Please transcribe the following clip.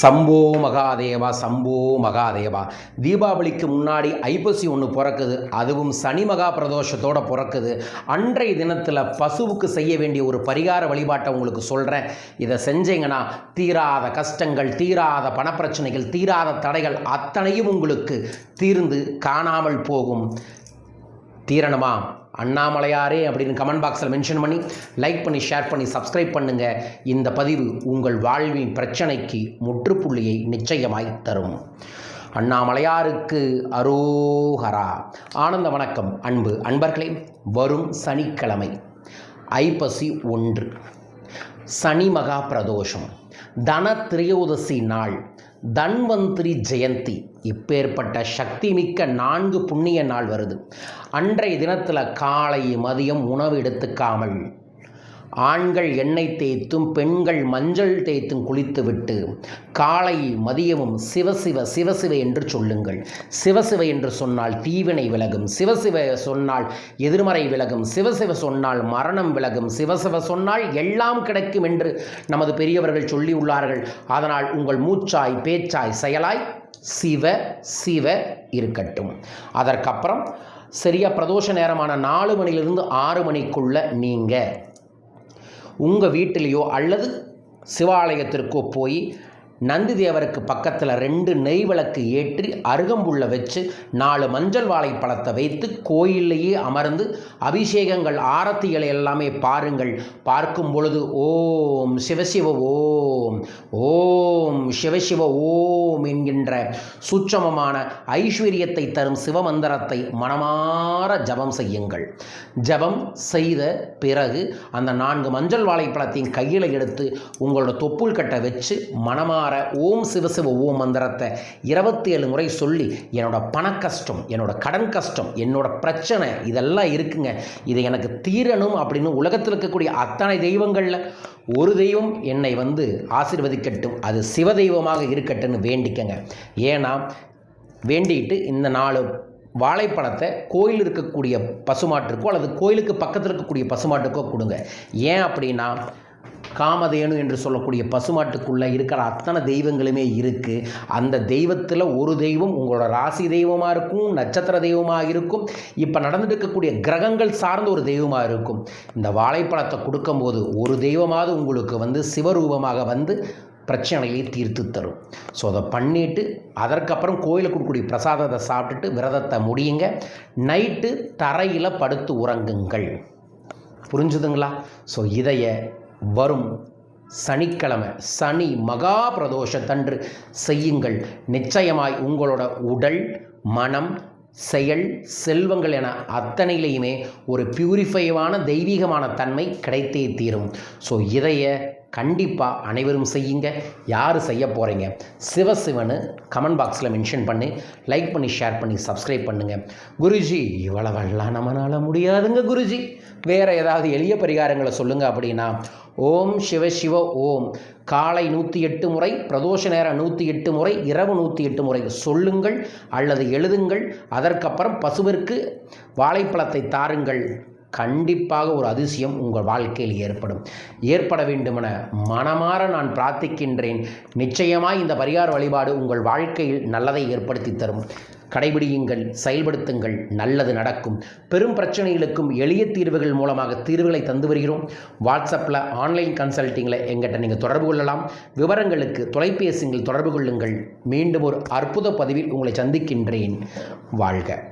சம்போ மகாதேவா சம்போ மகாதேவா. தீபாவளிக்கு முன்னாடி ஐப்பசி ஒன்று பிறக்குது. அதுவும் சனி மகா பிரதோஷத்தோடு பிறக்குது. அன்றைய தினத்தில் பசுவுக்கு செய்ய வேண்டிய ஒரு பரிகார வழிபாட்டை உங்களுக்கு சொல்கிறேன் இதை செஞ்சீங்கன்னா தீராத கஷ்டங்கள் தீராத பணப்பிரச்சனைகள் தீராத தடைகள் அத்தனையும் உங்களுக்கு தீர்ந்து காணாமல் போகும். தீரணுமா? அண்ணாமலையாரே அப்படின்னு கமெண்ட் பாக்ஸில் மென்ஷன் பண்ணி லைக் பண்ணி ஷேர் பண்ணி சப்ஸ்கிரைப் பண்ணுங்கள் இந்த பதிவு உங்கள் வாழ்வின் பிரச்சனைக்கு முற்றுப்புள்ளியை நிச்சயமாய் தரும். அண்ணாமலையாருக்கு அரோஹரா ஆனந்த வணக்கம் அன்பு அன்பர்களே. வரும் சனிக்கிழமை ஐப்பசி ஒன்று. சனி மகா பிரதோஷம். தன திரையோதசி நாள். தன்வந்திரி ஜெயந்தி. இப்பேற்பட்ட சக்தி மிக்க நான்கு புண்ணிய நாள் வருது. அன்றைய தினத்தில் காலை மதியம் உணவு எடுத்துக்காமல் ஆண்கள் எண்ணெய் தேய்த்தும் பெண்கள் மஞ்சள் தேய்த்தும் குளித்துவிட்டு காலை மதியமும் சிவசிவ சிவசிவ என்று சொல்லுங்கள். சிவசிவ என்று சொன்னால் தீவினை விலகும். சிவசிவ சொன்னால் எதிர்மறை விலகும். சிவசிவ சொன்னால் மரணம் விலகும். சிவசிவ சொன்னால் எல்லாம் கிடைக்கும் என்று நமது பெரியவர்கள் சொல்லி உள்ளார்கள். அதனால் உங்கள் மூச்சாய் பேச்சாய் செயலாய் சிவ சிவ இருக்கட்டும். அதற்கப்புறம் சரியாக பிரதோஷ நேரமான நாலு மணிலிருந்து ஆறு மணிக்குள்ளே நீங்கள் உங்கள் வீட்டிலேயோ அல்லது சிவாலயத்திற்கோ போய் நந்தி தேவருக்கு பக்கத்தில் ரெண்டு நெய் விளக்கு ஏற்றி அருகம்புள்ள வச்சு நாலு மஞ்சள் வாழைப்பழத்தை வைத்து கோயிலையே அமர்ந்து அபிஷேகங்கள் ஆரத்திகளை எல்லாமே பாருங்கள். பார்க்கும் பொழுது ஓம் சிவசிவ ஓம் ஓம் சிவசிவ ஓம் என்கின்ற சூட்சமமான ஐஸ்வர்யத்தை தரும் சிவமந்திரத்தை மனமாற ஜபம் செய்யுங்கள். ஜபம் செய்த பிறகு அந்த நான்கு மஞ்சள் வாழைப்பழத்தையும் கையில் எடுத்து உங்களோட தொப்புள் கட்டை வச்சு மனமாற ஓம் சிவசிவ ஓம் மந்திரத்தை இருபத்தி ஏழு முறை சொல்லி என்னோட பண கஷ்டம் என்னோட கடன் கஷ்டம் என்னோட பிரச்சனை இதெல்லாம் இருக்குங்க. இது எனக்கு தீரணும் அப்படின்னு உலகத்தில் இருக்கக்கூடிய அத்தனை தெய்வங்களில் ஒரு தெய்வம் என்னை வந்து ஆசீர்வதிக்கட்டும் அது சிவ தெய்வமாக இருக்கட்டும்னு வேண்டிக்கங்க. ஏன்னா வேண்டிட்டு இந்த நாலு வாழைப்பழத்தை கோயில் இருக்கக்கூடிய பசுமாட்டுக்கோ அல்லது கோயிலுக்கு பக்கத்தில் இருக்கக்கூடிய பசுமாட்டுக்கோ கொடுங்க. ஏன் அப்படின்னா காமதேனு என்று சொல்லக்கூடிய பசுமாட்டுக்குள்ளே இருக்கிற அத்தனை தெய்வங்களுமே இருக்குது அந்த தெய்வத்தில் ஒரு தெய்வம் உங்களோட ராசி தெய்வமாக இருக்கும் நட்சத்திர தெய்வமாக இருக்கும். இப்போ நடந்துட்டு இருக்கக்கூடிய கிரகங்கள் சார்ந்த ஒரு தெய்வமாக இருக்கும். இந்த வாழைப்பழத்தை கொடுக்கும்போது ஒரு தெய்வமாவது உங்களுக்கு வந்து சிவரூபமாக வந்து பிரச்சனையை தீர்த்து தரும். ஸோ அதை பண்ணிவிட்டு அதற்கப்புறம் கோயிலுக்கு கொடுக்கக்கூடிய பிரசாதத்தை சாப்பிட்டுட்டு விரதத்தை முடியுங்க. நைட்டு தரையில் படுத்து உறங்குங்கள். புரிஞ்சுதுங்களா? ஸோ இதைய வரும் சனிக்கிழமை சனி மகா பிரதோஷத்தன்று செய்யுங்கள். நிச்சயமாய் உங்களோட உடல் மனம் செயல் செல்வங்கள் என அத்தனையிலையுமே ஒரு பியூரிஃபைவான தெய்வீகமான தன்மை கிடைத்தே தீரும். ஸோ இதைய கண்டிப்பாக அனைவரும் செய்யுங்க. யார் செய்ய போகிறீங்க சிவசிவனு கமெண்ட் பாக்ஸில் மென்ஷன் பண்ணி. லைக் பண்ணி ஷேர் பண்ணி சப்ஸ்கிரைப் பண்ணுங்கள் குருஜி இவ்வளவெல்லாம் நம்மளால் முடியாதுங்க குருஜி. வேறு ஏதாவது எளிய பரிகாரங்களை சொல்லுங்கள் அப்படின்னா ஓம் சிவ சிவ ஓம். காலை நூற்றி எட்டு முறை பிரதோஷ நேரம் நூற்றி எட்டு முறை இரவு நூற்றி எட்டு முறை சொல்லுங்கள் அல்லது எழுதுங்கள். அதற்கப்புறம் பசுவிற்கு வாழைப்பழத்தை தாருங்கள். கண்டிப்பாக ஒரு அதிசயம் உங்கள் வாழ்க்கையில் ஏற்படும். ஏற்பட வேண்டுமென மனமாற நான் பிரார்த்திக்கின்றேன். நிச்சயமாய் இந்த பரிகார வழிபாடு உங்கள் வாழ்க்கையில் நல்லதை ஏற்படுத்தி தரும். கடைபிடியுங்கள் செயல்படுத்துங்கள் நல்லது நடக்கும். பெரும் பிரச்சனைகளுக்கும் எளிய தீர்வுகள் மூலமாக தீர்வுகளை தந்து வருகிறோம். வாட்ஸ்அப்பில் ஆன்லைன் கன்சல்ட்டிங்கில் எங்கிட்ட நீங்கள் தொடர்பு கொள்ளலாம். விவரங்களுக்கு தொலைபேசியில் தொடர்பு கொள்ளுங்கள். மீண்டும் ஒரு அற்புத பதிவில் உங்களை சந்திக்கின்றேன். வாழ்க.